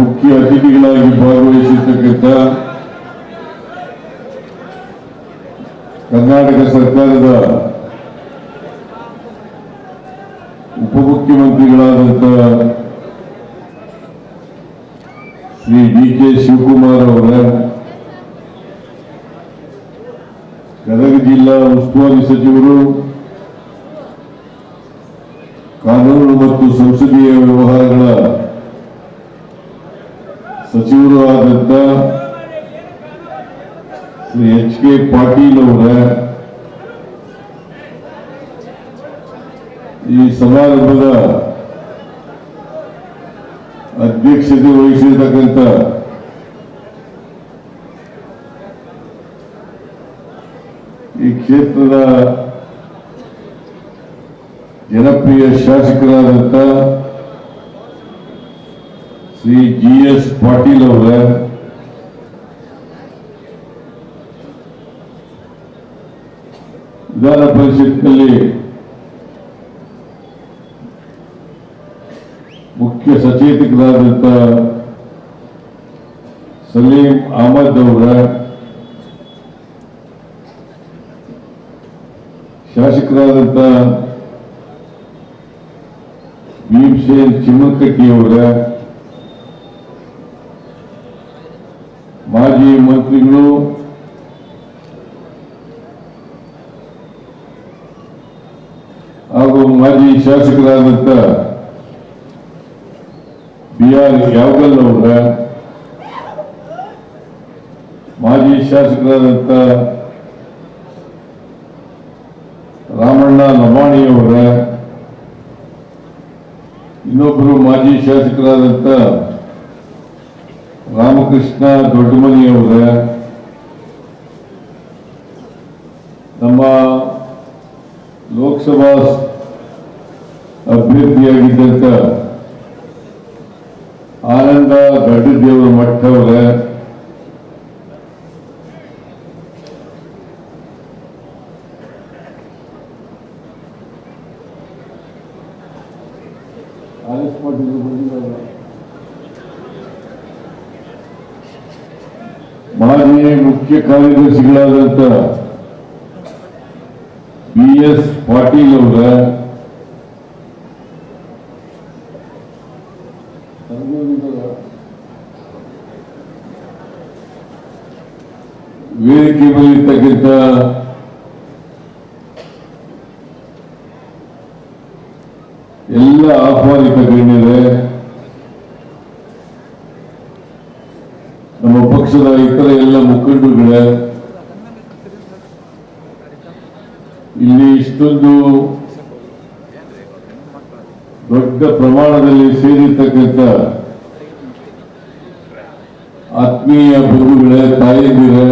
ಮುಖ್ಯ ಅತಿಥಿಗಳಾಗಿ ಭಾಗವಹಿಸಿರ್ತಕ್ಕಂಥ ಕರ್ನಾಟಕ ಸರ್ಕಾರದ ಉಪಮುಖ್ಯಮಂತ್ರಿಗಳಾದಂಥ ಶ್ರೀ ಡಿ ಕೆ ಶಿವಕುಮಾರ್ ಅವರ ಗದಗ ಜಿಲ್ಲಾ ಉಸ್ತುವಾರಿ ಸಚಿವರು, ಕಾನೂನು ಮತ್ತು ಸಂಸದೀಯ ವ್ಯವಹಾರಗಳ ಸಚಿವರು ಆದಂತ ಶ್ರೀ ಎಚ್ ಕೆ ಪಾಟೀಲ್ ಅವರ ಈ ಸಮಾರಂಭದ ಅಧ್ಯಕ್ಷತೆ ವಹಿಸಿರ್ತಕ್ಕಂಥ ಈ ಕ್ಷೇತ್ರದ ಜನಪ್ರಿಯ ಶಾಸಕರಾದಂಥ ಶ್ರೀ ಜಿ ಎಸ್ ಪಾಟೀಲ್ ಅವರ. ವಿಧಾನ ಪರಿಷತ್ನಲ್ಲಿ ಮುಖ್ಯ ಸಚೇತಕರಾದಂಥ ಸಲೀಂ ಅಹಮದ್ ಅವರ ಶಾಸಕರಾದಂಥ ಭೀಮಸೇನ್ ಚಿಮ್ಮಕಟ್ಟಿಯವರ ಮುಖ್ಯಮಂತ್ರಿಗಳು ಹಾಗೂ ಮಾಜಿ ಶಾಸಕರಾದಂತ ಬಿ ಆರ್ ಯಾವಗಲ್ ಅವರ ಮಾಜಿ ಶಾಸಕರಾದಂತ ರಾಮಣ್ಣ ಲಮಾಣಿಯವರ ಇನ್ನೊಬ್ಬರು ಮಾಜಿ ಶಾಸಕರಾದಂಥ ರಾಮಕೃಷ್ಣ ದೊಡ್ಡಮನಿಯವರ ನಮ್ಮ ಲೋಕಸಭಾ ಅಭ್ಯರ್ಥಿಯಾಗಿದ್ದಂಥ ಆನಂದ ಗಡ್ಡದೇವರ ಮಠ ಅವರ ಮಾಜಿ ಮುಖ್ಯ ಕಾರ್ಯದರ್ಶಿಗಳಾದಂಥ ಬಿ ಎಸ್ ಪಾಟೀಲ್ ಅವರ ವೇದಿಕೆ ಮೇಲಿರ್ತಕ್ಕಂಥ ಎಲ್ಲ ಆಹ್ವಾನಿತ ಗಣ್ಯರೇ ನಮ್ಮ ಪಕ್ಷದ ಇತರ ಎಲ್ಲ ಮುಖಂಡರುಗಳೇ ಇಲ್ಲಿ ಇಷ್ಟೊಂದು ದೊಡ್ಡ ಪ್ರಮಾಣದಲ್ಲಿ ಸೇರಿರ್ತಕ್ಕಂಥ ಆತ್ಮೀಯ ಬಂಧುಗಳೇ ತಾಯಂದಿರೇ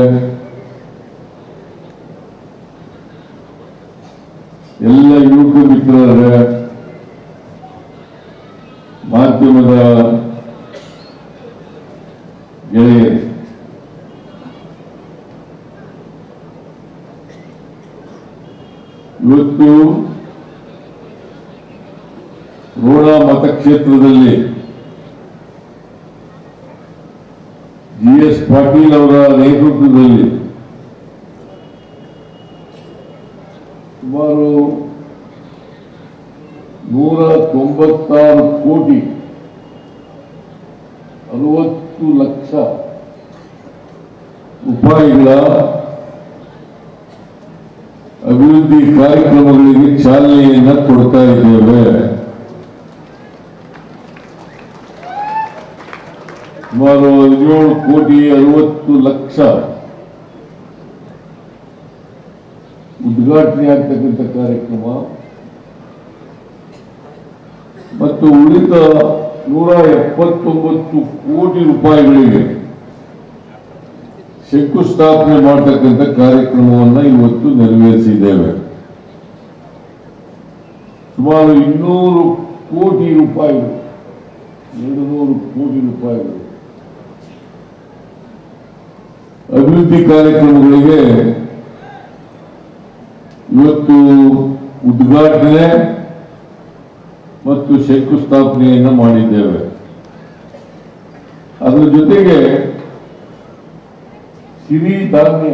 ಎಲ್ಲ ಯುವಕ ಮಿತ್ರರೇ ಮಾಧ್ಯಮದ ಗೆಳೆಯರು ಇವತ್ತು ರೋಣ ಮತಕ್ಷೇತ್ರದಲ್ಲಿ ಜಿ ಎಸ್ ಪಾಟೀಲ್ ಅವರ ನೇತೃತ್ವದಲ್ಲಿ ಸುಮಾರು ನೂರ ತೊಂಬತ್ತಾರು ಕೋಟಿ ಅರವತ್ತು ಲಕ್ಷ ರೂಪಾಯಿಗಳ ಅಭಿವೃದ್ಧಿ ಕಾರ್ಯಕ್ರಮಗಳಿಗೆ ಚಾಲನೆಯನ್ನು ಕೊಡ್ತಾ ಇದ್ದೇವೆ. ಸುಮಾರು ಹದಿನೇಳು ಕೋಟಿ ಅರವತ್ತು ಲಕ್ಷ ಉದ್ಘಾಟನೆ ಆಗ್ತಕ್ಕಂಥ ಕಾರ್ಯಕ್ರಮ. ಮತ್ತು ಉಳಿದ ನೂರ ಎಪ್ಪತ್ತೊಂಬತ್ತು ಕೋಟಿ ರೂಪಾಯಿಗಳಿಗೆ ಶಂಕುಸ್ಥಾಪನೆ ಮಾಡತಕ್ಕಂಥ ಕಾರ್ಯಕ್ರಮವನ್ನು ಇವತ್ತು ನೆರವೇರಿಸಿದ್ದೇವೆ. ಸುಮಾರು ಇನ್ನೂರು ಕೋಟಿ ರೂಪಾಯಿಗಳು ಎರಡು ನೂರು ಕೋಟಿ ರೂಪಾಯಿಗಳು ಅಭಿವೃದ್ಧಿ ಕಾರ್ಯಕ್ರಮಗಳಿಗೆ ಇವತ್ತು ಉದ್ಘಾಟನೆ ಮತ್ತು ಶಂಕುಸ್ಥಾಪನೆಯನ್ನು ಮಾಡಿದ್ದೇವೆ. ಅದರ ಜೊತೆಗೆ ಸಿರಿ ಧಾನ್ಯ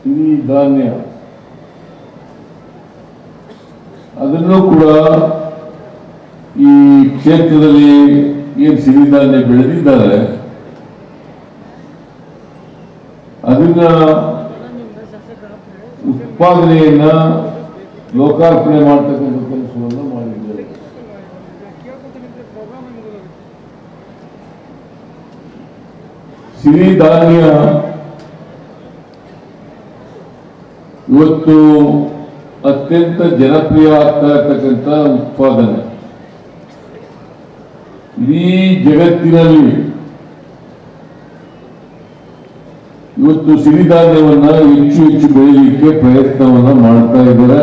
ಸಿರಿ ಧಾನ್ಯ, ಅದನ್ನು ಕೂಡ ಈ ಕ್ಷೇತ್ರದಲ್ಲಿ ಏನು ಸಿರಿಧಾನ್ಯ ಬೆಳೆದಿದ್ದಾರೆ ಅದನ್ನ ಉತ್ಪಾದನೆಯನ್ನ ಲೋಕಾರ್ಪಣೆ ಮಾಡ್ತಕ್ಕಂಥ ಕೆಲಸವನ್ನು ಮಾಡಿದ್ದೇವೆ ಸಿರಿಧಾನ್ಯ ಇವತ್ತು ಅತ್ಯಂತ ಜನಪ್ರಿಯ ಆಗ್ತಾ ಇರ್ತಕ್ಕಂಥ ಉತ್ಪಾದನೆ. ಇಡೀ ಜಗತ್ತಿನಲ್ಲಿ ಇವತ್ತು ಸಿರಿಧಾನ್ಯವನ್ನ ಹೆಚ್ಚು ಹೆಚ್ಚು ಬೆಳೀಲಿಕ್ಕೆ ಪ್ರಯತ್ನವನ್ನ ಮಾಡ್ತಾ ಇದ್ದಾರೆ.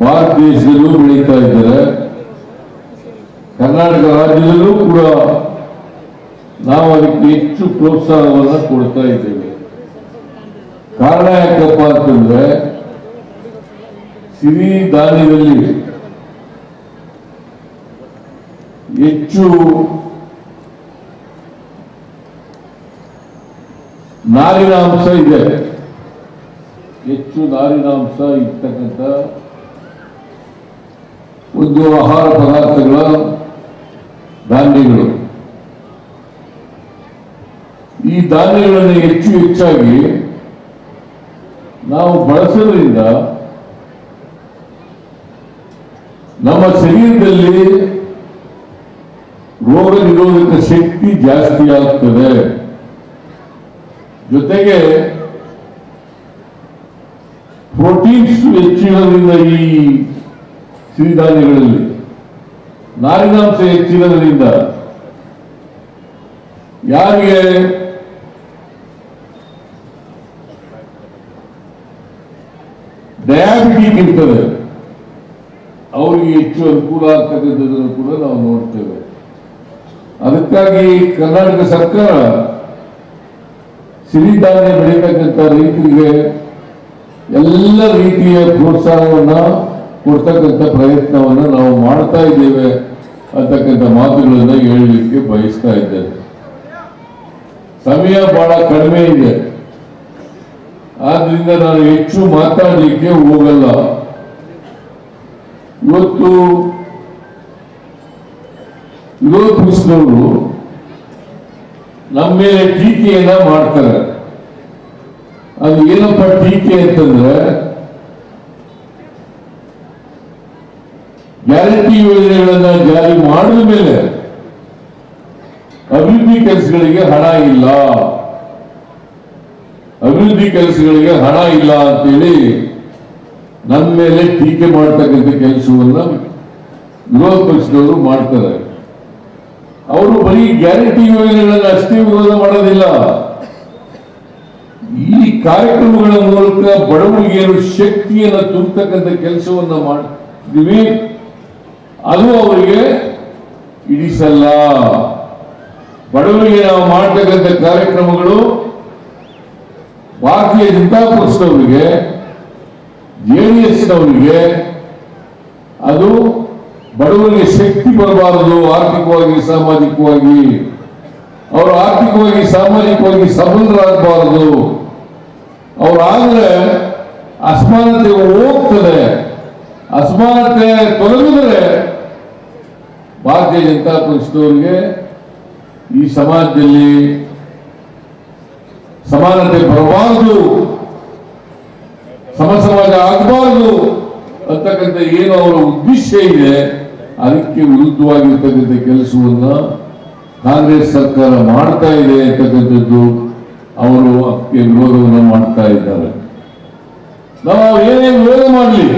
ಭಾರತ ದೇಶದಲ್ಲೂ ಬೆಳೀತಾ ಇದ್ದಾರೆ. ಕರ್ನಾಟಕ ರಾಜ್ಯದಲ್ಲೂ ಕೂಡ ನಾವು ಅದಕ್ಕೆ ಹೆಚ್ಚು ಪ್ರೋತ್ಸಾಹವನ್ನ ಕೊಡ್ತಾ ಇದ್ದೇವೆ. ಕಾರಣ ಯಾಕಪ್ಪ ಅಂತಂದ್ರೆ ಸಿರಿ ಧಾನ್ಯದಲ್ಲಿ ಹೆಚ್ಚು ನಾರಿನ ಅಂಶ ಇದೆ. ಹೆಚ್ಚು ನಾರಿನ ಅಂಶ ಇರ್ತಕ್ಕಂಥ ಒಂದು ಆಹಾರ ಪದಾರ್ಥಗಳ ಧಾನ್ಯಗಳು. ಈ ಧಾನ್ಯಗಳನ್ನು ಹೆಚ್ಚು ಹೆಚ್ಚಾಗಿ ನಾವು ಬಳಸೋದ್ರಿಂದ ನಮ್ಮ ಶರೀರದಲ್ಲಿ ರೋಗ ನಿರೋಧಕ ಶಕ್ತಿ ಜಾಸ್ತಿ ಆಗ್ತದೆ. ಜೊತೆಗೆ ಪ್ರೋಟೀನ್ಸ್ ಹೆಚ್ಚಿರೋದ್ರಿಂದ ಈ ಸಿರಿಧಾನ್ಯಗಳಲ್ಲಿ, ನಾರಿನಾಂಶ ಹೆಚ್ಚಿರೋದ್ರಿಂದ ಯಾರಿಗೆ ಡಯಾಬಿಟಿಕ್ ಇರ್ತದೆ, ಅವರಿಗೆ ಹೆಚ್ಚು ಅನುಕೂಲ ಆಗ್ತಕ್ಕಂಥದ್ದನ್ನು ಕೂಡ ನಾವು ನೋಡ್ತೇವೆ. ಅದಕ್ಕಾಗಿ ಕರ್ನಾಟಕ ಸರ್ಕಾರ ಸಿರಿಧಾನ್ಯ ಬೆಳೀತಕ್ಕಂಥ ರೈತರಿಗೆ ಎಲ್ಲ ರೀತಿಯ ಪ್ರೋತ್ಸಾಹವನ್ನ ಕೊಡ್ತಕ್ಕಂಥ ಪ್ರಯತ್ನವನ್ನ ನಾವು ಮಾಡ್ತಾ ಇದ್ದೇವೆ ಅಂತಕ್ಕಂಥ ಮಾತುಗಳನ್ನ ಹೇಳಲಿಕ್ಕೆ ಬಯಸ್ತಾ ಇದ್ದೇನೆ. ಸಮಯ ಬಹಳ ಕಡಿಮೆ ಇದೆ. ಆದ್ರಿಂದ ನಾನು ಹೆಚ್ಚು ಮಾತಾಡಲಿಕ್ಕೆ ಹೋಗಲ್ಲ. ಇವತ್ತು ಪಕ್ಷದವರು ನಮ್ಮ ಮೇಲೆ ಟೀಕೆಯನ್ನ ಮಾಡ್ತಾರೆ. ಅದು ಏನಪ್ಪ ಟೀಕೆ ಅಂತಂದ್ರೆ, ಗ್ಯಾರಂಟಿ ಯೋಜನೆಗಳನ್ನ ಜಾರಿ ಮಾಡಿದ ಮೇಲೆ ಅಭಿವೃದ್ಧಿ ಕೆಲಸಗಳಿಗೆ ಹಣ ಇಲ್ಲ. ಅಭಿವೃದ್ಧಿ ಕೆಲಸಗಳಿಗೆ ಹಣ ಇಲ್ಲ ಅಂತೇಳಿ ನಮ್ಮ ಮೇಲೆ ಟೀಕೆ ಮಾಡ್ತಕ್ಕಂಥ ಕೆಲಸವನ್ನ ವಿರೋಧ ಪಕ್ಷದವರು ಮಾಡ್ತಾರೆ. ಅವರು ಬರೀ ಗ್ಯಾರಂಟಿ ಯೋಜನೆಗಳನ್ನ ಅಷ್ಟೇ ವಿರೋಧ ಮಾಡೋದಿಲ್ಲ. ಈ ಕಾರ್ಯಕ್ರಮಗಳ ಮೂಲಕ ಬಡವರಿಗೆ ಶಕ್ತಿಯನ್ನು ತುಂಬತಕ್ಕಂಥ ಕೆಲಸವನ್ನ ಮಾಡ್ತೀವಿ ಅದು ಅವರಿಗೆ ಇಡಿಸಲ್ಲ. ಬಡವರಿಗೆ ನಾವು ಮಾಡ್ತಕ್ಕಂಥ ಕಾರ್ಯಕ್ರಮಗಳು ಭಾರತೀಯ ಜನತಾ ಪಕ್ಷದವರಿಗೆ ಜೆಡಿಎಸ್ನವರಿಗೆ ಅದು ಬಡವರಿಗೆ ಶಕ್ತಿ ಬರಬಾರದು, ಆರ್ಥಿಕವಾಗಿ, ಸಾಮಾಜಿಕವಾಗಿ. ಅವರು ಆರ್ಥಿಕವಾಗಿ, ಸಾಮಾಜಿಕವಾಗಿ ಸಬಲರಾಗಬಾರದು ಅವರಾದ್ರೆ ಅಸಮಾನತೆ ಹೋಗ್ತದೆ. ಅಸಮಾನತೆ ತೊಲಗಿದ್ರೆ ಭಾರತೀಯ ಜನತಾ ಪಕ್ಷದವರಿಗೆ ಈ ಸಮಾಜದಲ್ಲಿ ಸಮಾನತೆ ಬರಬಾರದು. ಸಮ ಸಮಾಜ ಆಗಬಾರದು ಅಂತಕ್ಕಂಥ ಏನು ಅವರ ಉದ್ದೇಶ ಇದೆ. ಅದಕ್ಕೆ ವಿರುದ್ಧವಾಗಿರ್ತಕ್ಕಂಥ ಕೆಲಸವನ್ನ ಕಾಂಗ್ರೆಸ್ ಸರ್ಕಾರ ಮಾಡ್ತಾ ಇದೆ ಅಂತಕ್ಕಂಥದ್ದು ಅವರು ಅದಕ್ಕೆ ವಿರೋಧವನ್ನು ಮಾಡ್ತಾ ಇದ್ದಾರೆ. ನಾವು ಏನೇ ವಿರೋಧ ಮಾಡಲಿ,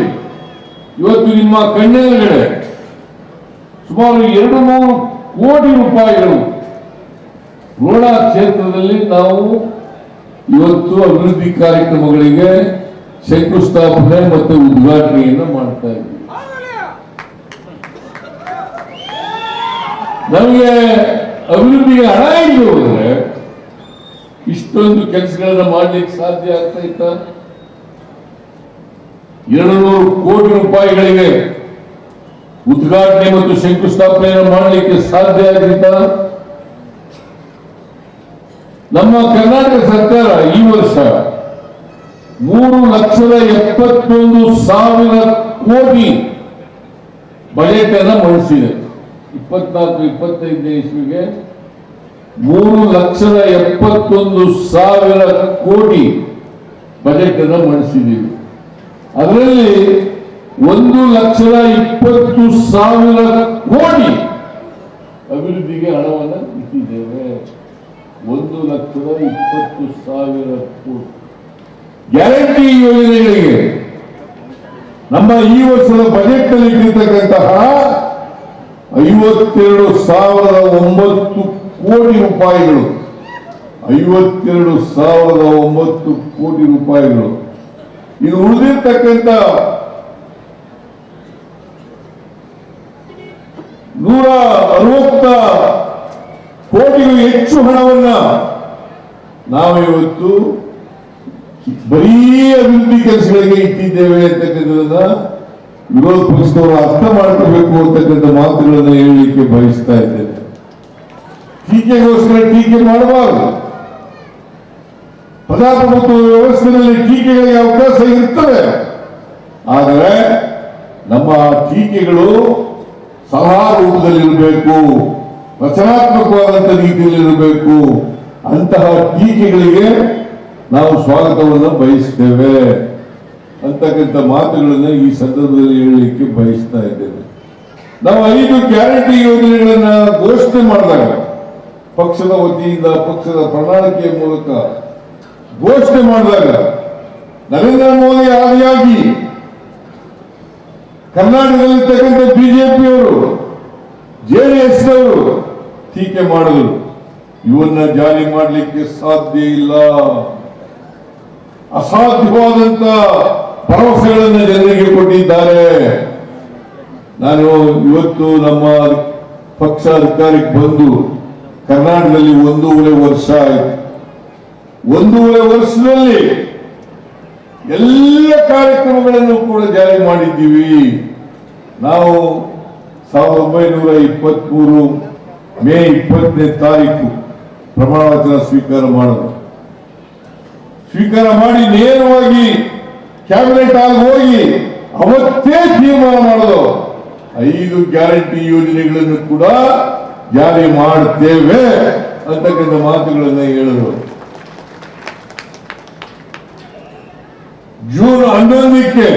ಇವತ್ತು ನಿಮ್ಮ ಕಣ್ಣೆದುರುಗಡೆ ಸುಮಾರು ಎರಡು ಮೂರು ಕೋಟಿ ರೂಪಾಯಿಗಳು ರೋಣ ಕ್ಷೇತ್ರದಲ್ಲಿ ನಾವು ಇವತ್ತು ಅಭಿವೃದ್ಧಿ ಕಾರ್ಯಕ್ರಮಗಳಿಗೆ ಶಂಕುಸ್ಥಾಪನೆ ಮತ್ತು ಉದ್ಘಾಟನೆಯನ್ನು ಮಾಡ್ತಾ ಇದ್ದೀವಿ. ನಮಗೆ ಅಭಿವೃದ್ಧಿಗೆ ಹಣ ಇಲ್ಲದೆ ಹೋದ್ರೆ ಇಷ್ಟೊಂದು ಕೆಲಸಗಳನ್ನ ಮಾಡ್ಲಿಕ್ಕೆ ಸಾಧ್ಯ ಆಗ್ತಾ ಇತ್ತ? ಎರಡು ನೂರು ಕೋಟಿ ರೂಪಾಯಿಗಳಿಗೆ ಉದ್ಘಾಟನೆ ಮತ್ತು ಶಂಕುಸ್ಥಾಪನೆಯನ್ನು ಮಾಡಲಿಕ್ಕೆ ಸಾಧ್ಯ ಆಗಿತ್ತ? ನಮ್ಮ ಕರ್ನಾಟಕ ಸರ್ಕಾರ ಈ ವರ್ಷ ಮೂರು ಲಕ್ಷದ ಎಪ್ಪತ್ತೊಂದು ಸಾವಿರ ಕೋಟಿ ಬಜೆಟ್ ಅನ್ನ ಮಂಡಿಸಿದೆ. ಇಪ್ಪತ್ನಾಲ್ಕು, ಇಪ್ಪತ್ತೈದನೇ ಇಸ್ವಿಗೆ ಮೂರು ಲಕ್ಷದ ಎಪ್ಪತ್ತೊಂದು ಸಾವಿರ ಕೋಟಿ ಬಜೆಟ್ ಅನ್ನು ಮಂಡಿಸಿದ್ದೀವಿ. ಅದರಲ್ಲಿ ಒಂದು ಲಕ್ಷದ ಇಪ್ಪತ್ತು ಸಾವಿರ ಕೋಟಿ ಅಭಿವೃದ್ಧಿಗೆ ಹಣವನ್ನು ಇಟ್ಟಿದ್ದೇವೆ. ಒಂದು ಲಕ್ಷದ ಇಪ್ಪತ್ತು ಸಾವಿರ ಕೋಟಿ. ಗ್ಯಾರಂಟಿ ಯೋಜನೆಗಳಿಗೆ ನಮ್ಮ ಈ ವರ್ಷದ ಬಜೆಟ್ನಲ್ಲಿ ಇಟ್ಟಿರ್ತಕ್ಕಂತಹ ಐವತ್ತೆರಡು ಸಾವಿರದ ಒಂಬತ್ತು ಕೋಟಿ ರೂಪಾಯಿಗಳು. ಐವತ್ತೆರಡು ಸಾವಿರದ ಒಂಬತ್ತು ಕೋಟಿ ರೂಪಾಯಿಗಳು. ಇದು ಉಳಿದಿರ್ತಕ್ಕಂಥ ನೂರ ಅರವತ್ತ ಕೋಟಿಗೂ ಹೆಚ್ಚು ಹಣವನ್ನ ನಾವು ಇವತ್ತು ಬರೀ ಅಭಿವೃದ್ಧಿ ಕೆಲಸಗಳಿಗೆ ಇಟ್ಟಿದ್ದೇವೆ ಅಂತಕ್ಕಂಥದನ್ನ ವಿರೋಧ ಪಕ್ಷದವರು ಅರ್ಥ ಮಾಡ್ಕೋಬೇಕು ಅಂತಕ್ಕಂಥ ಮಾತುಗಳನ್ನು ಹೇಳಲಿಕ್ಕೆ ಬಯಸ್ತಾ ಇದ್ದೇನೆ. ಟೀಕೆಗೋಸ್ಕರ ಟೀಕೆ ಮಾಡಬಾರದು. ಪ್ರಜಾಪ್ರಭುತ್ವ ವ್ಯವಸ್ಥೆಯಲ್ಲಿ ಟೀಕೆಗಳಿಗೆ ಅವಕಾಶ ಇರ್ತವೆ. ಆದರೆ ನಮ್ಮ ಟೀಕೆಗಳು ಸಲಹಾ ರೂಪದಲ್ಲಿರಬೇಕು ರಚನಾತ್ಮಕವಾದಂಥ ರೀತಿಯಲ್ಲಿರಬೇಕು. ಅಂತಹ ಟೀಕೆಗಳಿಗೆ ನಾವು ಸ್ವಾಗತವನ್ನು ಬಯಸ್ತೇವೆ. ಅಂತಕ್ಕಂಥ ಮಾತುಗಳನ್ನು ಈ ಸಂದರ್ಭದಲ್ಲಿ ಹೇಳಲಿಕ್ಕೆ ಬಯಸ್ತಾ ಇದ್ದೇನೆ. ನಾವು ಐದು ಗ್ಯಾರಂಟಿ ಯೋಜನೆಗಳನ್ನ ಘೋಷಣೆ ಮಾಡಿದಾಗ, ಪಕ್ಷದ ವತಿಯಿಂದ, ಪಕ್ಷದ ಪ್ರಣಾಳಿಕೆಯ ಮೂಲಕ ಘೋಷಣೆ ಮಾಡಿದಾಗ, ನರೇಂದ್ರ ಮೋದಿ ಆದಿಯಾಗಿ ಕರ್ನಾಟಕದಲ್ಲಿರ್ತಕ್ಕಂಥ ಬಿಜೆಪಿಯವರು ಜೆಡಿಎಸ್ ಅವರು ಟೀಕೆ ಮಾಡಿದರು. ಇವನ್ನ ಜಾರಿ ಮಾಡಲಿಕ್ಕೆ ಸಾಧ್ಯ ಇಲ್ಲ. ಅಸಾಧ್ಯವಾದಂತ ಭರವಸೆಗಳನ್ನು ಜನರಿಗೆ ಕೊಟ್ಟಿದ್ದಾರೆ. ನಾನು ಇವತ್ತು ನಮ್ಮ ಪಕ್ಷ ಅಧಿಕಾರಕ್ಕೆ ಬಂದು ಕರ್ನಾಟಕದಲ್ಲಿ ಒಂದೂವರೆ ವರ್ಷ ಆಯಿತು. ಒಂದೂವರೆ ವರ್ಷದಲ್ಲಿ ಎಲ್ಲ ಕಾರ್ಯಕ್ರಮಗಳನ್ನು ಕೂಡ ಜಾರಿ ಮಾಡಿದ್ದೀವಿ. ನಾವು ಸಾವಿರದ ಒಂಬೈನೂರ ಇಪ್ಪತ್ಮೂರು ಮೇ ಇಪ್ಪತ್ತನೇ ತಾರೀಕು ಪ್ರಮಾಣ ವಚನ ಸ್ವೀಕಾರ ಮಾಡೋದು. ಸ್ವೀಕಾರ ಮಾಡಿ ನೇರವಾಗಿ ಕ್ಯಾಬಿನೆಟ್ ಆಗಿ ಹೋಗಿ ಅವತ್ತೇ ತೀರ್ಮಾನ ಮಾಡೋದು. ಐದು ಗ್ಯಾರಂಟಿ ಯೋಜನೆಗಳನ್ನು ಕೂಡ ಜಾರಿ ಮಾಡ್ತೇವೆ ಅಂತಕ್ಕಂಥ ಮಾತುಗಳನ್ನ ಹೇಳಿದರು. ಜೂನ್ ಹನ್ನೊಂದಕ್ಕೆ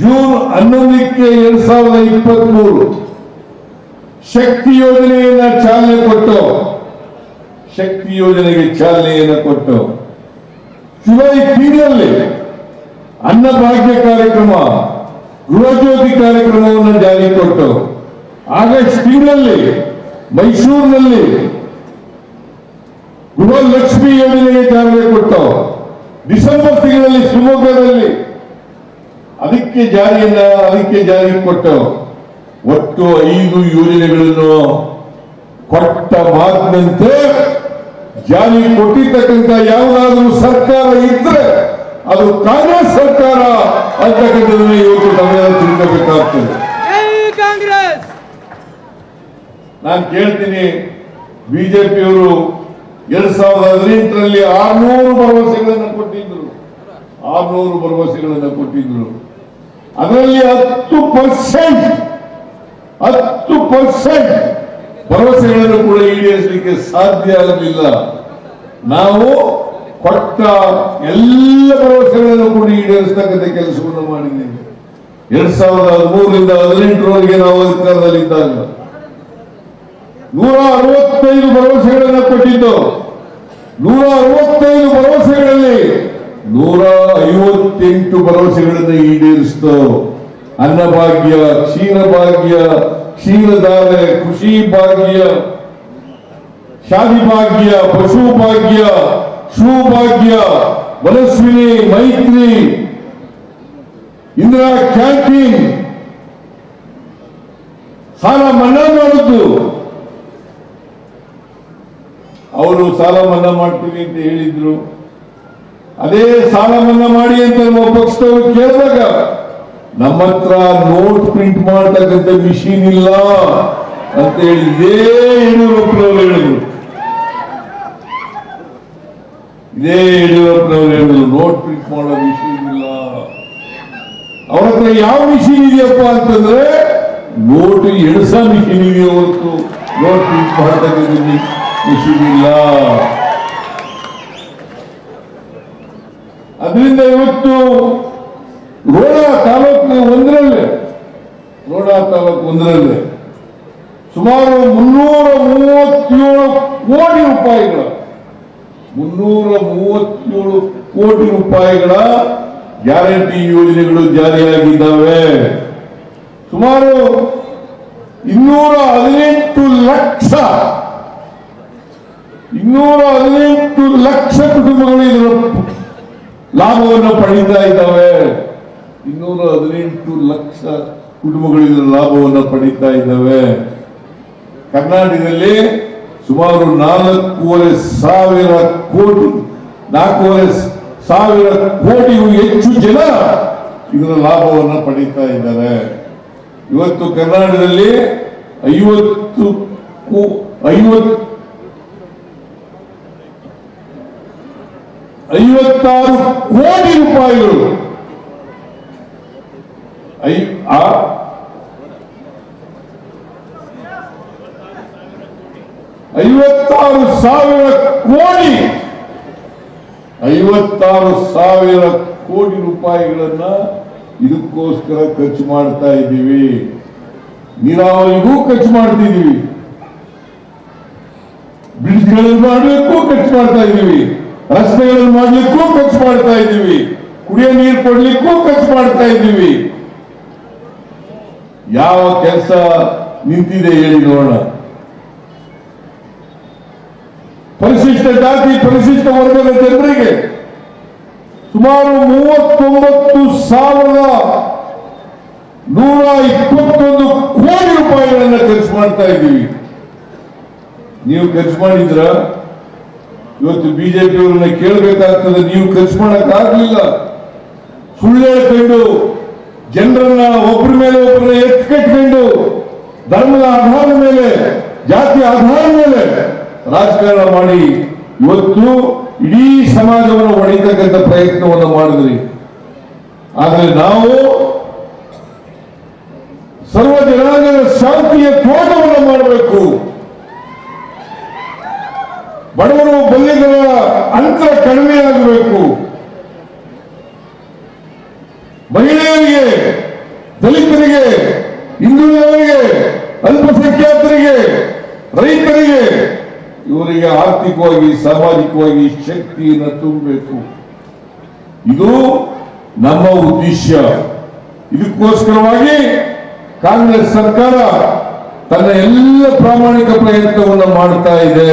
ಜೂನ್ ಹನ್ನೊಂದಕ್ಕೆ ಎರಡ್ ಸಾವಿರದ ಇಪ್ಪತ್ತ್ ಮೂರು ಶಕ್ತಿ ಯೋಜನೆಯನ್ನ ಚಾಲನೆ ಕೊಟ್ಟು, ಶಕ್ತಿ ಯೋಜನೆಗೆ ಚಾಲನೆಯನ್ನು ಕೊಟ್ಟು, ಜುಲೈ ತಿಂಗಳಲ್ಲಿ ಅನ್ನಭಾಗ್ಯ ಕಾರ್ಯಕ್ರಮ, ಗೃಹಜ್ಯೋತಿ ಕಾರ್ಯಕ್ರಮವನ್ನು ಜಾರಿ ಕೊಟ್ಟು, ಆಗಸ್ಟ್ ತಿಂಗಳಲ್ಲಿ ಮೈಸೂರಿನಲ್ಲಿ ಗೃಹಲಕ್ಷ್ಮಿ ಯೋಜನೆಗೆ ಜಾರಿಗೆ ಕೊಟ್ಟು, ಡಿಸೆಂಬರ್ ತಿಂಗಳಲ್ಲಿ ಶಿವಮೊಗ್ಗದಲ್ಲಿ ಅದಕ್ಕೆ ಜಾರಿಯನ್ನ, ಅದಕ್ಕೆ ಜಾರಿ ಕೊಟ್ಟು ಒಟ್ಟು ಐದು ಯೋಜನೆಗಳನ್ನು ಕೊಟ್ಟ ಮಾತಿನಂತೆ ಜಾರಿ ಕೊಟ್ಟಿರ್ತಕ್ಕಂಥ ಯಾವುದಾದ್ರೂ ಸರ್ಕಾರ ಇದ್ರೆ ಅದು ಕಾಂಗ್ರೆಸ್ ಸರ್ಕಾರ ಅಂತಕ್ಕಂಥದ್ದನ್ನು ಇವತ್ತು ಸಮಯ ತಿಳ್ಕೋಬೇಕಾಗ್ತದೆ ನಾನು ಕೇಳ್ತೀನಿ ಬಿಜೆಪಿಯವರು ಎರಡ್ ಸಾವಿರದ ಹದಿನೆಂಟರಲ್ಲಿ ಆರ್ನೂರು ಭರವಸೆಗಳನ್ನು ಕೊಟ್ಟಿದ್ರು. ಆರ್ನೂರು ಭರವಸೆಗಳನ್ನು ಕೊಟ್ಟಿದ್ರು. ಅದರಲ್ಲಿ ಹತ್ತು ಪರ್ಸೆಂಟ್ ಹತ್ತು ಪರ್ಸೆಂಟ್ ಭರವಸೆಗಳನ್ನು ಕೂಡ ಈಡೇರಿಸಲಿಕ್ಕೆ ಸಾಧ್ಯ ಆಗಲಿಲ್ಲ. ನಾವು ಕೊಟ್ಟ ಎಲ್ಲ ಭರವಸೆಗಳನ್ನು ಕೂಡ ಈಡೇರಿಸತಕ್ಕಂಥ ಕೆಲಸವನ್ನು ಮಾಡಿದ್ದೇವೆ. ಎರಡ್ ಸಾವಿರದ ಹದಿಮೂರರಿಂದ ಹದಿನೆಂಟರವರೆಗೆ ನಾವು ಅಧಿಕಾರದಲ್ಲಿದ್ದಾಗ ನೂರ ಅರವತ್ತೈದು ಭರವಸೆಗಳನ್ನು ಕೊಟ್ಟಿದ್ದು. ನೂರ ಅರವತ್ತೈದು ಭರವಸೆಗಳಲ್ಲಿ ನೂರ ಐವತ್ತೆಂಟು ಭರವಸೆಗಳನ್ನು ಈಡೇರಿಸಿತು. ಅನ್ನಭಾಗ್ಯ, ಕ್ಷೀರಭಾಗ್ಯ, ಕ್ಷೀರಧಾರೆ, ಕೃಷಿ ಭಾಗ್ಯ, ಶಾದಿ ಭಾಗ್ಯ, ಪಶು ಭಾಗ್ಯ ಭಾಗ್ಯ ಮನಸ್ವಿನಿ, ಮೈತ್ರಿ, ಇಂದಿರಾ ಕ್ಯಾಂಟೀನ್. ಸಾಲ ಮನ್ನಾ ಮಾಡುದು. ಅವರು ಸಾಲ ಮನ್ನಾ ಮಾಡ್ತೀವಿ ಅಂತ ಹೇಳಿದ್ರು. ಅದೇ ಸಾಲ ಮನ್ನಾ ಮಾಡಿ ಅಂತ ನಮ್ಮ ಪಕ್ಷದವರು ಕೇಳಿದಾಗ ನಮ್ಮ ಹತ್ರ ನೋಟ್ ಪ್ರಿಂಟ್ ಮಾಡ್ತಕ್ಕಂಥ ಮಿಷಿನ್ ಇಲ್ಲ ಅಂತ ಹೇಳಿ ಇದೇ ಹೇಳಿದ್ರು. ಇದೇ ಯಡಿಯೂರಪ್ಪನವರು ಹೇಳುದು ನೋಟ್ ಪ್ರಿಂಟ್ ಮಾಡೋ ಮಿಷಿನ್ ಇಲ್ಲ. ಅವ್ರ ಹತ್ರ ಯಾವ ಮಿಷಿನ್ ಇದೆಯಪ್ಪ ಅಂತಂದ್ರೆ ನೋಟ್ ಎಣಸ ಮಿಷಿನ್ ಇದೆ ಹೊರತು ನೋಟ್ ಪ್ರಿಂಟ್ ಮಾಡ್ತಕ್ಕಂಥ ಮಿಷಿನ್ ಇಲ್ಲ. ಅದರಿಂದ ಇವತ್ತು ರೋಡಾ ತಾಲೂಕು ಒಂದರಲ್ಲೇ, ರೋಡಾ ತಾಲೂಕು ಒಂದರಲ್ಲೇ ಸುಮಾರು ಮುನ್ನೂರ ಮೂವತ್ತೇಳು ಕೋಟಿ ರೂಪಾಯಿಗಳ ಮುನ್ನೂರ ಮೂವತ್ತೇಳು ಕೋಟಿ ರೂಪಾಯಿಗಳ ಗ್ಯಾರಂಟಿ ಯೋಜನೆಗಳು ಜಾರಿಯಾಗಿದ್ದಾವೆ. ಸುಮಾರು ಇನ್ನೂರ ಹದಿನೆಂಟು ಲಕ್ಷ, ಇನ್ನೂರ ಹದಿನೆಂಟು ಲಕ್ಷ ಕುಟುಂಬಗಳು ಇದರ ಲಾಭವನ್ನು ಪಡೀತಾ ಇದ್ದಾವೆ. ಇನ್ನೂರ ಹದಿನೆಂಟು ಲಕ್ಷ ಕುಟುಂಬಗಳು ಇದರ ಲಾಭವನ್ನು ಪಡೀತಾ ಇದ್ದಾವೆ. ಕರ್ನಾಟಕದಲ್ಲಿ ಸುಮಾರು ನಾಲ್ಕೂವರೆ ಸಾವಿರ ಕೋಟಿ, ನಾಲ್ಕೂವರೆ ಸಾವಿರ ಕೋಟಿಗೂ ಹೆಚ್ಚು ಜನ ಇದರ ಲಾಭವನ್ನು ಪಡೀತಾ ಇದ್ದಾರೆ. ಇವತ್ತು ಕರ್ನಾಟಕದಲ್ಲಿ ಐವತ್ತು ಐವತ್ತು ಐವತ್ತಾರು ಕೋಟಿ ರೂಪಾಯಿಗಳು. ಐ ಆ ಐವತ್ತಾರು ಸಾವಿರ ಕೋಟಿ. ಐವತ್ತಾರು ಸಾವಿರ ಕೋಟಿ ರೂಪಾಯಿಗಳನ್ನ ಇದಕ್ಕೋಸ್ಕರ ಖರ್ಚು ಮಾಡ್ತಾ ಇದ್ದೀವಿ. ನೀರಾವರಿಗೂ ಖರ್ಚು ಮಾಡ್ತಿದ್ದೀವಿ ಬ್ರಿಡ್ಜ್ಗಳನ್ನು ಮಾಡಲಿಕ್ಕೂ ಖರ್ಚು ಮಾಡ್ತಾ ಇದ್ದೀವಿ. ರಸ್ತೆಗಳನ್ನು ಮಾಡಲಿಕ್ಕೂ ಖರ್ಚು ಮಾಡ್ತಾ ಇದ್ದೀವಿ. ಕುಡಿಯೋ ನೀರು ಕೊಡ್ಲಿಕ್ಕೂ ಖರ್ಚು ಮಾಡ್ತಾ ಇದ್ದೀವಿ. ಯಾವ ಕೆಲಸ ನಿಂತಿದೆ ಹೇಳಿ ನೋಡೋಣ. ಪರಿಶಿಷ್ಟ ಜಾತಿ, ಪರಿಶಿಷ್ಟ ವರ್ಗದ ಜನರಿಗೆ ಸುಮಾರು ಮೂವತ್ತೊಂಬತ್ತು ಸಾವಿರದ ನೂರ ಇಪ್ಪತ್ತೊಂದು ಕೋಟಿ ರೂಪಾಯಿಗಳನ್ನ ಖರ್ಚು ಮಾಡ್ತಾ ಇದ್ದೀವಿ. ನೀವು ಖರ್ಚು ಮಾಡಿದ್ರ ಇವತ್ತು ಬಿಜೆಪಿಯವರನ್ನ ಕೇಳಬೇಕಾಗ್ತದೆ, ನೀವು ಖರ್ಚು ಮಾಡಕ್ ಆಗ್ಲಿಲ್ಲ ಸುಳ್ಳು ಹೇಳ್ಕೊಂಡು ಜನರನ್ನ ಒಬ್ಬರ ಮೇಲೆ ಒಬ್ಬರನ್ನ ಎತ್ಕಟ್ಕೊಂಡು ಧರ್ಮದ ಆಧಾರದ ಮೇಲೆ, ಜಾತಿ ಆಧಾರದ ಮೇಲೆ ರಾಜಕಾರಣ ಮಾಡಿ ಇವತ್ತು ಇಡೀ ಸಮಾಜವನ್ನು ಒಡೆಯತಕ್ಕಂಥ ಪ್ರಯತ್ನವನ್ನು ಮಾಡಿದ್ರಿ. ಆದರೆ ನಾವು ಸರ್ವ ಜನಾಂಗದ ಶಾಂತಿಯ ತೋಟವನ್ನು ಮಾಡಬೇಕು. ಬಡವರು ಬಲ್ಲಿಗಳ ಅಂತರ ಕಡಿಮೆ ಆಗಬೇಕು. ಮಹಿಳೆಯರಿಗೆ, ದಲಿತರಿಗೆ, ಹಿಂದುಳಿದವರಿಗೆ, ಅಲ್ಪಸಂಖ್ಯಾತರಿಗೆ, ರೈತರಿಗೆ ಇವರಿಗೆ ಆರ್ಥಿಕವಾಗಿ, ಸಾಮಾಜಿಕವಾಗಿ ಶಕ್ತಿಯನ್ನು ತುಂಬಬೇಕು. ಇದು ನಮ್ಮ ಉದ್ದೇಶ. ಇದಕ್ಕೋಸ್ಕರವಾಗಿ ಕಾಂಗ್ರೆಸ್ ಸರ್ಕಾರ ತನ್ನ ಎಲ್ಲ ಪ್ರಾಮಾಣಿಕ ಪ್ರಯತ್ನವನ್ನು ಮಾಡ್ತಾ ಇದೆ.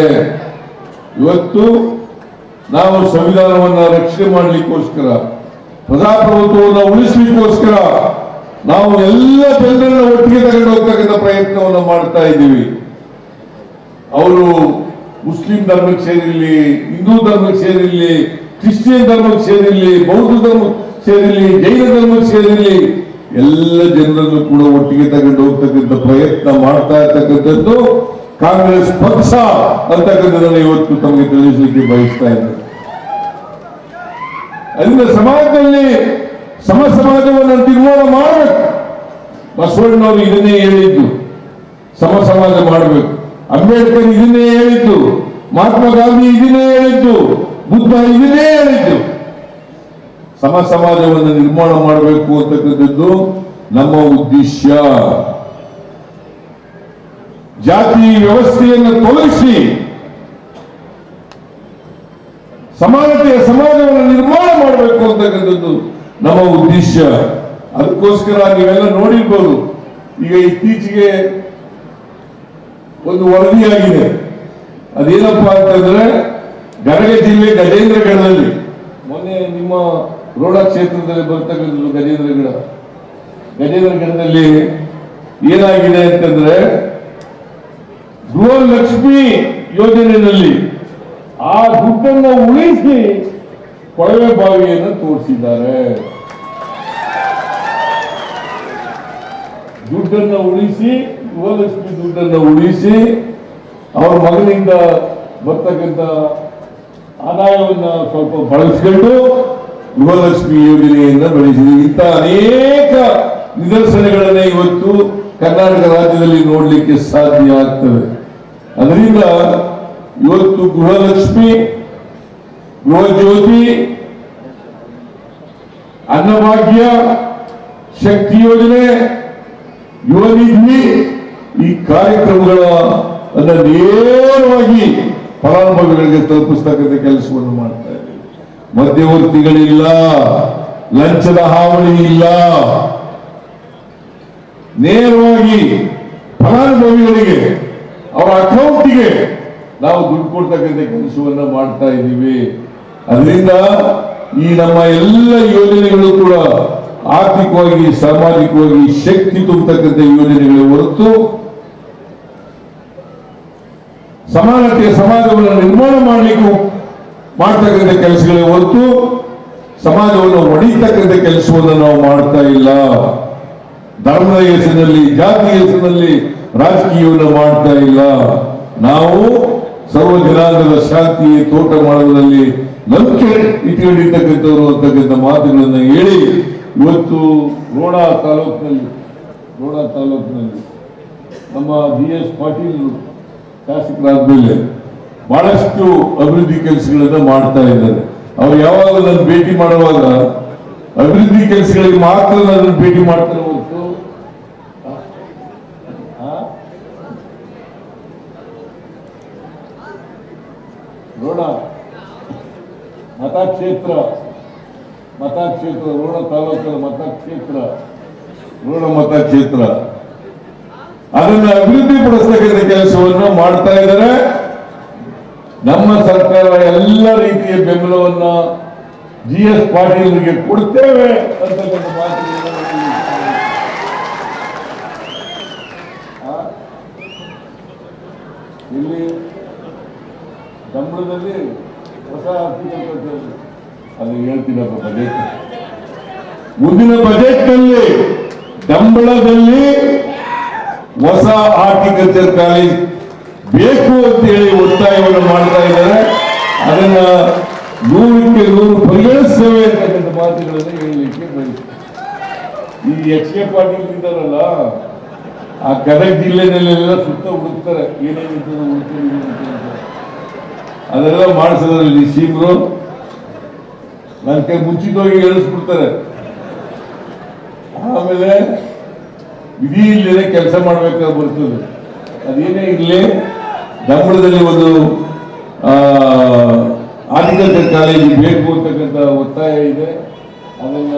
ಇವತ್ತು ನಾವು ಸಂವಿಧಾನವನ್ನು ರಕ್ಷಣೆ ಮಾಡಲಿಕ್ಕೋಸ್ಕರ, ಪ್ರಜಾಪ್ರಭುತ್ವವನ್ನು ಉಳಿಸಲಿಕ್ಕೋಸ್ಕರ ನಾವು ಎಲ್ಲ ಜನರನ್ನು ಒಟ್ಟಿಗೆ ತಗೊಂಡು ಹೋಗ್ತಕ್ಕಂಥ ಪ್ರಯತ್ನವನ್ನು ಮಾಡ್ತಾ ಇದ್ದೀವಿ. ಅವರು ಮುಸ್ಲಿಂ ಧರ್ಮಕ್ಕೆ ಸೇರಿರಲಿ, ಹಿಂದೂ ಧರ್ಮಕ್ಕೆ ಸೇರಿರಲಿ, ಕ್ರಿಶ್ಚಿಯನ್ ಧರ್ಮಕ್ಕೆ ಸೇರಿರಲಿ, ಬೌದ್ಧ ಧರ್ಮಕ್ಕೆ ಸೇರಿರಲಿ, ಜೈನ ಧರ್ಮಕ್ಕೆ ಸೇರಿರಲಿ, ಎಲ್ಲ ಜನರನ್ನು ಕೂಡ ಒಟ್ಟಿಗೆ ತಗೊಂಡು ಹೋಗ್ತಕ್ಕಂಥ ಪ್ರಯತ್ನ ಮಾಡ್ತಾ ಇರ್ತಕ್ಕಂಥದ್ದು ಕಾಂಗ್ರೆಸ್ ಪಕ್ಷ ಅಂತಕ್ಕಂಥದ್ದನ್ನು ಇವತ್ತು ತಮಗೆ ತಿಳಿಸಲಿಕ್ಕೆ ಬಯಸ್ತಾ ಇದ್ದಾರೆ ಅದರಿಂದ ಸಮಾಜದಲ್ಲಿ ಸಮ ಸಮಾಜವನ್ನು ನಿರ್ಮಾಣ ಮಾಡಬೇಕು. ಬಸವಣ್ಣವರು ಇದನ್ನೇ ಹೇಳಿದ್ದು ಸಮ ಸಮಾಜ ಮಾಡಬೇಕು. ಅಂಬೇಡ್ಕರ್ ಇದನ್ನೇ ಹೇಳಿದ್ದು. ಮಹಾತ್ಮ ಗಾಂಧಿ ಇದನ್ನೇ ಹೇಳಿದ್ದು. ಬುದ್ಧ ಇದನ್ನೇ ಹೇಳಿದ್ದು. ಸಮ ಸಮಾಜವನ್ನು ನಿರ್ಮಾಣ ಮಾಡಬೇಕು ಅಂತಕ್ಕಂಥದ್ದು ನಮ್ಮ ಉದ್ದೇಶ. ಜಾತಿ ವ್ಯವಸ್ಥೆಯನ್ನು ತೊಲಗಿಸಿ ಸಮಾನತೆಯ ಸಮಾಜವನ್ನು ನಿರ್ಮಾಣ ಮಾಡಬೇಕು ಅಂತಕ್ಕಂಥದ್ದು ನಮ್ಮ ಉದ್ದೇಶ. ಅದಕ್ಕೋಸ್ಕರ ನೀವೆಲ್ಲ ನೋಡಿರ್ಬೋದು. ಈಗ ಇತ್ತೀಚೆಗೆ ಒಂದು ವರದಿಯಾಗಿದೆ. ಅದೇನಪ್ಪ ಅಂತಂದ್ರೆ ಗದಗ ಜಿಲ್ಲೆ ಗಜೇಂದ್ರಗಢದಲ್ಲಿ ಮೊನ್ನೆ ನಿಮ್ಮ ರೋಡ ಕ್ಷೇತ್ರದಲ್ಲಿ ಬರ್ತಕ್ಕಂಥದ್ದು ಗಜೇಂದ್ರಗಢ ಗಜೇಂದ್ರಗಢದಲ್ಲಿ ಏನಾಗಿದೆ ಅಂತಂದ್ರೆ, ಗೃಹಲಕ್ಷ್ಮಿ ಯೋಜನೆಯಲ್ಲಿ ಆ ದುಡ್ಡನ್ನು ಉಳಿಸಿ ಕೊಳವೆ ಬಾವಿಯನ್ನು ತೋರಿಸಿದ್ದಾರೆ. ದುಡ್ಡನ್ನು ಉಳಿಸಿ ಗೃಹಲಕ್ಷ್ಮಿ ದುಡ್ಡನ್ನು ಉಳಿಸಿ ಅವರ ಮಗನಿಂದ ಬರ್ತಕ್ಕಂಥ ಆದಾಯವನ್ನ ಸ್ವಲ್ಪ ಬಳಸ್ಕೊಂಡು ಗೃಹಲಕ್ಷ್ಮಿ ಯೋಜನೆಯನ್ನ ಬೆಳೆಸಿದೆ. ಇಂಥ ಅನೇಕ ನಿದರ್ಶನಗಳನ್ನ ಇವತ್ತು ಕರ್ನಾಟಕ ರಾಜ್ಯದಲ್ಲಿ ನೋಡಲಿಕ್ಕೆ ಸಾಧ್ಯ ಆಗ್ತದೆ. ಅದರಿಂದ ಇವತ್ತು ಗೃಹಲಕ್ಷ್ಮಿ, ಗೃಹಜ್ಯೋತಿ, ಅನ್ನಭಾಗ್ಯ, ಶಕ್ತಿ ಯೋಜನೆ, ಯುವ ನಿಧಿ ಈ ಕಾರ್ಯಕ್ರಮಗಳ, ಅನ್ನ ನೇರವಾಗಿ ಫಲಾನುಭವಿಗಳಿಗೆ ತಲುಪಿಸ್ತಕ್ಕಂಥ ಕೆಲಸವನ್ನು ಮಾಡ್ತಾ ಇದ್ದೀವಿ. ಮಧ್ಯವರ್ತಿಗಳಿಲ್ಲ, ಲಂಚದ ಹಾವಳಿ ಇಲ್ಲ. ನೇರವಾಗಿ ಫಲಾನುಭವಿಗಳಿಗೆ, ಅವರ ಅಕೌಂಟ್ಗೆ ನಾವು ದುಡ್ಡು ಕೊಡ್ತಕ್ಕಂಥ ಕೆಲಸವನ್ನ ಮಾಡ್ತಾ ಇದ್ದೀವಿ. ಅದರಿಂದ ಈ ನಮ್ಮ ಎಲ್ಲ ಯೋಜನೆಗಳು ಕೂಡ ಆರ್ಥಿಕವಾಗಿ, ಸಾಮಾಜಿಕವಾಗಿ ಶಕ್ತಿ ತುಂಬತಕ್ಕಂಥ ಯೋಜನೆಗಳು ಹೊರತು ಸಮಾನತೆಯ ಸಮಾಜವನ್ನು ನಿರ್ಮಾಣ ಮಾಡಲಿಕ್ಕೂ ಮಾಡ್ತಕ್ಕಂಥ ಕೆಲಸಗಳೇ ಹೊರತು ಸಮಾಜವನ್ನು ಒಡೆಯತಕ್ಕಂಥ ಕೆಲಸವನ್ನು ನಾವು ಮಾಡ್ತಾ ಇಲ್ಲ. ಧರ್ಮದ ಹೆಸರಿನಲ್ಲಿ ಜಾತಿ ಹೆಸರಿನಲ್ಲಿ ರಾಜಕೀಯವನ್ನು ಮಾಡ್ತಾ ಇಲ್ಲ. ನಾವು ಸರ್ವ ಜನಾಂಗದ ಶಾಂತಿ ತೋಟ ಮಾಡುವುದರಲ್ಲಿ ನಂಬಿಕೆ ಇಟ್ಕೊಂಡಿರ್ತಕ್ಕಂಥವ್ರು ಅಂತಕ್ಕಂಥ ಮಾತುಗಳನ್ನು ಹೇಳಿ ಇವತ್ತು ರೋಣ ತಾಲೂಕಿನಲ್ಲಿ ರೋಣ ತಾಲೂಕಿನಲ್ಲಿ ನಮ್ಮ ಬಿ ಎಸ್ ಪಾಟೀಲ್ ಶಾಸಕರಾದ್ಮೇಲೆ ಬಹಳಷ್ಟು ಅಭಿವೃದ್ಧಿ ಕೆಲಸಗಳನ್ನ ಮಾಡ್ತಾ ಇದ್ದಾರೆ. ಅವ್ರು ಯಾವಾಗ ನನ್ನ ಭೇಟಿ ಮಾಡುವಾಗ ಅಭಿವೃದ್ಧಿ ಕೆಲಸಗಳಿಗೆ ಮಾತ್ರ ನನ್ನ ಭೇಟಿ ಮಾಡ್ತಾರೆ? ರೋಣ, ಮತಕ್ಷೇತ್ರ ಮತಕ್ಷೇತ್ರ, ರೋಣ ತಾಲೂಕಿನ ಮತಕ್ಷೇತ್ರ, ರೋಣ ಮತಕ್ಷೇತ್ರ. ಅದನ್ನ ಅಭಿವೃದ್ಧಿ ಪಡಿಸ್ತಕ್ಕಂಥ ಕೆಲಸವನ್ನು ಮಾಡ್ತಾ ಇದ್ದಾರೆ ನಮ್ಮ ಸರ್ಕಾರ ಎಲ್ಲ ರೀತಿಯ ಬೆಂಬಲವನ್ನ ಜಿ ಎಸ್ ಪಾಟೀಲ್ಗೆ ಕೊಡ್ತೇವೆ ಅಂತಕ್ಕಂಥ ಮಾತು ಇಲ್ಲಿ ಸಂಬಳದಲ್ಲಿ ಹೊಸ. ಅದು ಹೇಳ್ತೀನಪ್ಪ ಬಜೆಟ್ ಮುಂದಿನ ಬಜೆಟ್ನಲ್ಲಿ ಡಂಬಳದಲ್ಲಿ ಹೊಸ ಹಾರ್ಟಿಕಲ್ಚರ್ ಕಾಲೇಜ್ ಬೇಕು ಅಂತ ಹೇಳಿ ಒತ್ತಾಯವನ್ನು ಮಾಡ್ತಾ ಇದ್ದಾರೆ. ಅದನ್ನ ನೂರಕ್ಕೆ ನೂರು ಪರಿಗಣಿಸ್ತೇವೆ ಅಂತಕ್ಕಂಥ ಮಾತುಗಳನ್ನು ಹೇಳಲಿಕ್ಕೆ ಈ ಎಚ್ ಕೆ ಪಾಟೀಲ್ ಇದ್ದಾರಲ್ಲ, ಆ ಗದಗ ಜಿಲ್ಲೆನಲ್ಲೆಲ್ಲ ಸುತ್ತ ಹುಡುಕ್ತಾರೆ ಏನೇನಿರ್ತದೆ ಹುಡುಕ್ತಾರೆ. ಅದೆಲ್ಲ ಮಾಡಿಸಿದ್ರಲ್ಲಿ ಸೀಮ್ರು ನನ್ನ ಕೈ ಮುಂಚಿತವಾಗಿ ಹೇಳಿಸ್ಬಿಡ್ತಾರೆ ಆಮೇಲೆ ವಿಧಿ ಇಲ್ಲದೆ ಕೆಲಸ ಮಾಡಬೇಕಾಗಿ ಬರ್ತದೆ. ಅದೇನೇ ಇರಲಿ ದಮ್ಮಳದಲ್ಲಿ ಒಂದು ಆರ್ಟಿಕಲ್ಚರ್ ಕಾಲೇಜು ಬೇಕು ಅಂತಕ್ಕಂಥ ಒತ್ತಾಯ ಇದೆ. ಅದನ್ನ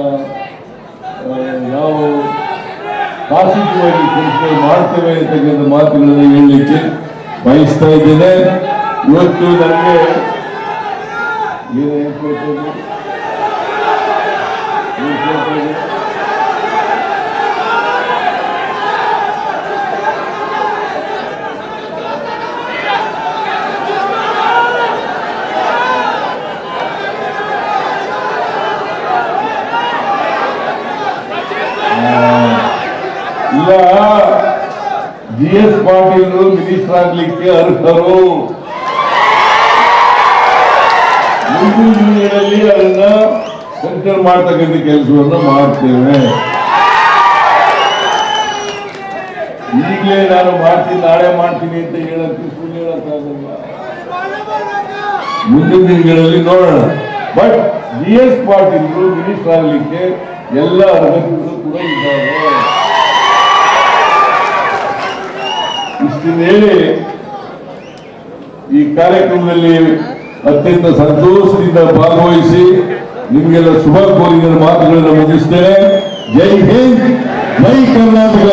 ನಾವು ಪಾಸಿಟಿವ್ ಕೆಲಸ ಮಾಡ್ತೇವೆ ಅಂತಕ್ಕಂಥ ಮಾತುಗಳನ್ನು ಹೇಳಲಿಕ್ಕೆ ಬಯಸ್ತಾ ಇದ್ದೇನೆ. ಇವತ್ತು ನನಗೆ ಏನು ಏನ್ ಕೇಳ್ಬೋದು? ಏನ್ ಕೇಳ್ಬೋದು? ಇಲ್ಲ ಜಿ ಎಸ್ ಪಾಟೀಲ್ ಮಿನಿಸ್ಟರ್ ಆಗ್ಲಿಕ್ಕೆ ಅರ್ಹರು ಮುಂದಿನ ಅದನ್ನ ಸೆಂಟರ್ ಮಾಡ್ತಕ್ಕಂಥ ಕೆಲಸವನ್ನು ಮಾಡ್ತೇವೆ. ಈಗಲೇ ನಾನು ಮಾಡ್ತೀನಿ, ನಾಳೆ ಮಾಡ್ತೀನಿ ಅಂತ ಹೇಳಕ್ಕೆ ಸುಳ್ಳು ಹೇಳಕ್ಕಾಗಲ್ಲ. ಮುಂದಿನ ದಿನಗಳಲ್ಲಿ ನೋಡೋಣ. But B S Patil minister ಆಗ್ಲಿಕ್ಕೆ ಎಲ್ಲ ಅರ್ಹತೆಗಳು ಕೂಡ ಹೇಳಿ ಈ ಕಾರ್ಯಕ್ರಮದಲ್ಲಿ ಅತ್ಯಂತ ಸಂತೋಷದಿಂದ ಭಾಗವಹಿಸಿ ನಿಮಗೆಲ್ಲ ಶುಭ ಕೋರಿದ ಮಾತುಗಳನ್ನು ಮುಗಿಸ್ತೇನೆ. ಜೈ ಹಿಂದ್, ಜೈ ಕರ್ನಾಟಕ.